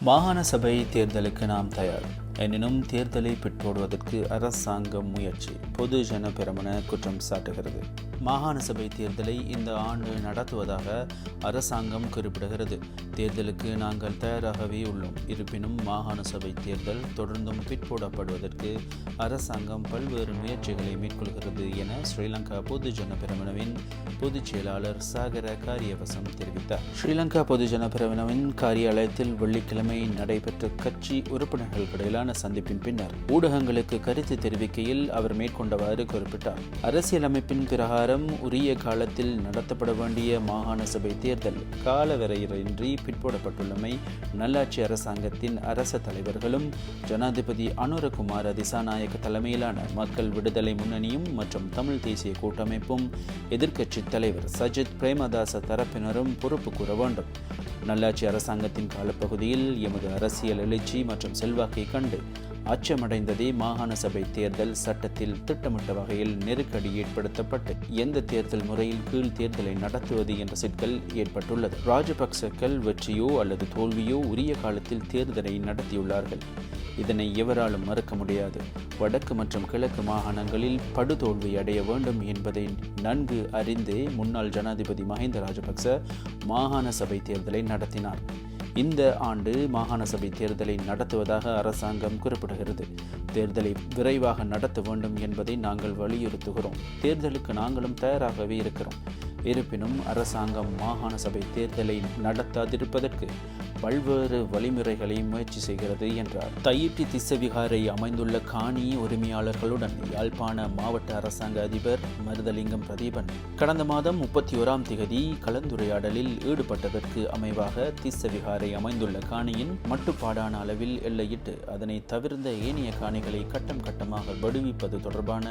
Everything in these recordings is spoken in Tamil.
மாகாண சபை தேர்தலுக்கு நாம் தயார். எனினும் தேர்தலை பெற்றோடுவதற்கு அரசாங்கம் முயற்சி. பொது ஜன பெரமுன குற்றம் சாட்டுகிறது. மாகாண சபை தேர்தலை இந்த ஆண்டு நடத்துவதாக அரசாங்கம் குறிப்பிடுகிறது. தேர்தலுக்கு நாங்கள் தயாராகவே உள்ளோம். இருப்பினும் மாகாண சபை தேர்தல் தொடர்ந்தும் பிற்போடப்படுவதற்கு அரசாங்கம் பல்வேறு முயற்சிகளை மேற்கொள்கிறது என ஸ்ரீலங்கா பொது பிரமணவின் பொதுச் செயலாளர் சாகர காரியவசம் தெரிவித்தார். ஸ்ரீலங்கா பொதுஜன பிரமணவின் காரியாலயத்தில் வெள்ளிக்கிழமை நடைபெற்ற கட்சி உறுப்பினர்களுக்கிடையிலான சந்திப்பின் பின்னர் ஊடகங்களுக்கு கருத்து தெரிவிக்கையில் அவர் மேற்கொண்டவாறு குறிப்பிட்டார். அரசியலமைப்பின் பிரகாரம் உரிய காலத்தில் நடத்தப்பட வேண்டிய மாகாண சபை தேர்தல். காலவரையின்றி பிற்போடப்பட்டுள்ளமை நல்லாட்சி அரசாங்கத்தின் அரச தலைவர்களும் ஜனாதிபதி அனுரகுமார திசாநாயக்க தலைமையிலான மக்கள் விடுதலை முன்னணியும் மற்றும் தமிழ் தேசிய கூட்டமைப்பும் எதிர்க்கட்சி தலைவர் சஜித் பிரேமதாச தரப்பினரும் பொறுப்பு கூற வேண்டும். நல்லாட்சி அரசாங்கத்தின் காலப்பகுதியில் எமது அரசியல் எழுச்சி மற்றும் செல்வாக்கை கண்டு அச்சமடைந்ததே மாகாண சபை தேர்தல் சட்டத்தில் திட்டமிட்ட வகையில் நெருக்கடி ஏற்படுத்தப்பட்டு எந்த தேர்தல் முறையில் கீழ் தேர்தலை நடத்துவது என்ற சிக்கல் ஏற்பட்டுள்ளது. ராஜபக்சக்கள் வெற்றியோ அல்லது தோல்வியோ உரிய காலத்தில் தேர்தலை நடத்தியுள்ளார்கள். இதனை எவராலும் மறுக்க முடியாது. வடக்கு மற்றும் கிழக்கு மாகாணங்களில் படுதோல்வி அடைய வேண்டும் என்பதை நன்கு அறிந்தே முன்னாள் ஜனாதிபதி மஹிந்த ராஜபக்ச மாகாண சபை தேர்தலை நடத்தினார். இந்த ஆண்டு மாகாண சபை தேர்தலை நடத்துவதாக அரசாங்கம் குறிப்பிடுகிறது. தேர்தலை விரைவாக நடத்த வேண்டும் என்பதை நாங்கள் வலியுறுத்துகிறோம். தேர்தலுக்கு நாங்களும் தயாராகவே இருக்கிறோம். இருப்பினும் அரசாங்கம் மாகாண சபை தேர்தலை நடத்தாதிருப்பதற்கு பல்வேறு வழிமுறைகளை முயற்சி செய்கிறது என்றார். தையிட்டி திசவிகாரை அமைந்துள்ள காணி உரிமையாளர்களுடன் யாழ்ப்பாண மாவட்ட அரசாங்க அதிபர் மருதலிங்கம் பிரதீபன் கடந்த மாதம் முப்பத்தி ஓராம் திகதி கலந்துரையாடலில் ஈடுபட்டதற்கு அமைவாக திசவிகாரை அமைந்துள்ள காணியின் மட்டுப்பாடான அளவில் எல்லையிட்டு அதனை தவிர்ந்த ஏனைய காணிகளை கட்டம் கட்டமாக விடுவிப்பது தொடர்பான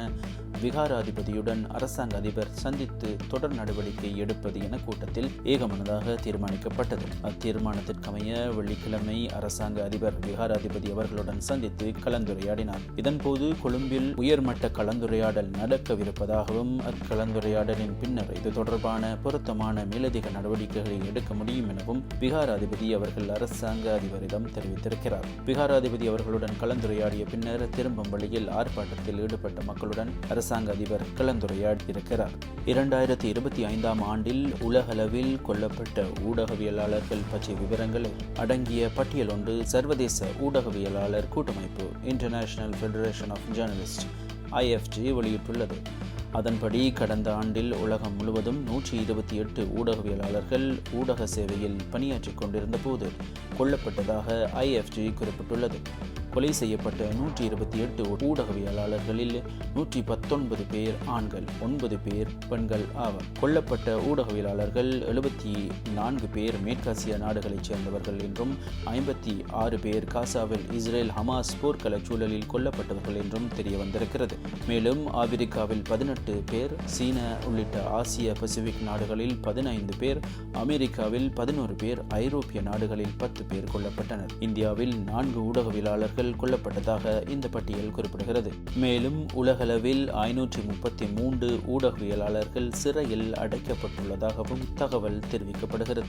விகாராதிபதியுடன் அரசாங்க அதிபர் சந்தித்து தொடர் நடவடிக்கை எடுப்பது என கூட்டத்தில் ஏகமனதாக தீர்மானிக்கப்பட்டது. அத்தீர்மானத்திற்கமைய வெள்ளிக்கிழமை அரசாங்க அதிபர் விகாராதிபதி அவர்களுடன் சந்தித்து கலந்துரையாடினார். இதன்போது கொழும்பில் உயர்மட்ட கலந்துரையாடல் நடக்கவிருப்பதாகவும் அக்கலந்துரையாடலின் பின்னர் இது தொடர்பான பொருத்தமான மேலதிக நடவடிக்கைகளை எடுக்க முடியும் எனவும் விகாராதிபதி அவர்கள் அரசாங்க அதிபரிடம் தெரிவித்திருக்கிறார். விகாராதிபதி அவர்களுடன் கலந்துரையாடிய பின்னர் திரும்பும் வழியில் ஆர்ப்பாட்டத்தில் ஈடுபட்ட மக்களுடன் அரசாங்க அதிபர் கலந்துரையாடியிருக்கிறார். இரண்டாயிரத்தி இருபத்தி ஐந்தாம் ஆண்டில் உலகளவில் கொல்லப்பட்ட ஊடகவியலாளர்கள் பற்றிய விவரங்களை அடங்கிய பட்டியல் ஒன்று சர்வதேச ஊடகவியலாளர் கூட்டமைப்பு international federation of journalist IFJ வெளியிட்டுள்ளது. அதன்படி கடந்த ஆண்டில் உலகம் முழுவதும் நூற்றி இருபத்தி எட்டு ஊடகவியலாளர்கள் ஊடக சேவையில் பணியாற்றிக் கொண்டிருந்த போது கொல்லப்பட்டதாக ஐஎஃப்ஜி குறிப்பிட்டுள்ளது. கொலை செய்யப்பட்ட நூற்றி இருபத்தி எட்டு ஊடகவியலாளர்களில் நூற்றி பத்தொன்பது பேர் ஆண்கள் ஒன்பது பேர் பெண்கள் ஆவர். கொல்லப்பட்ட ஊடகவியலாளர்கள் எழுபத்தி நான்கு பேர் மேற்காசிய நாடுகளைச் சேர்ந்தவர்கள் என்றும் ஐம்பத்தி ஆறு பேர் காசாவில் இஸ்ரேல் ஹமாஸ் போர்க்கள சூழலில் கொல்லப்பட்டவர்கள் என்றும் தெரிய வந்திருக்கிறது மேலும் ஆப்பிரிக்காவில் பதினெட்டு பேர் சீன உள்ளிட்ட ஆசிய பசிபிக் நாடுகளில் பதினைந்து பேர் அமெரிக்காவில் பதினோரு பேர் ஐரோப்பிய நாடுகளில் பத்து பேர் கொல்லப்பட்டனர். இந்தியாவில் நான்கு ஊடகவியலாளர்கள் கொல்லப்பட்டதாக இந்த பட்டியல் குறிப்பிடுகிறது. மேலும் உலகளவில் ஐநூற்றி முப்பத்தி மூன்று ஊடகவியலாளர்கள் சிறையில் அடைக்கப்பட்டுள்ளதாகவும் தகவல் தெரிவிக்கப்படுகிறது.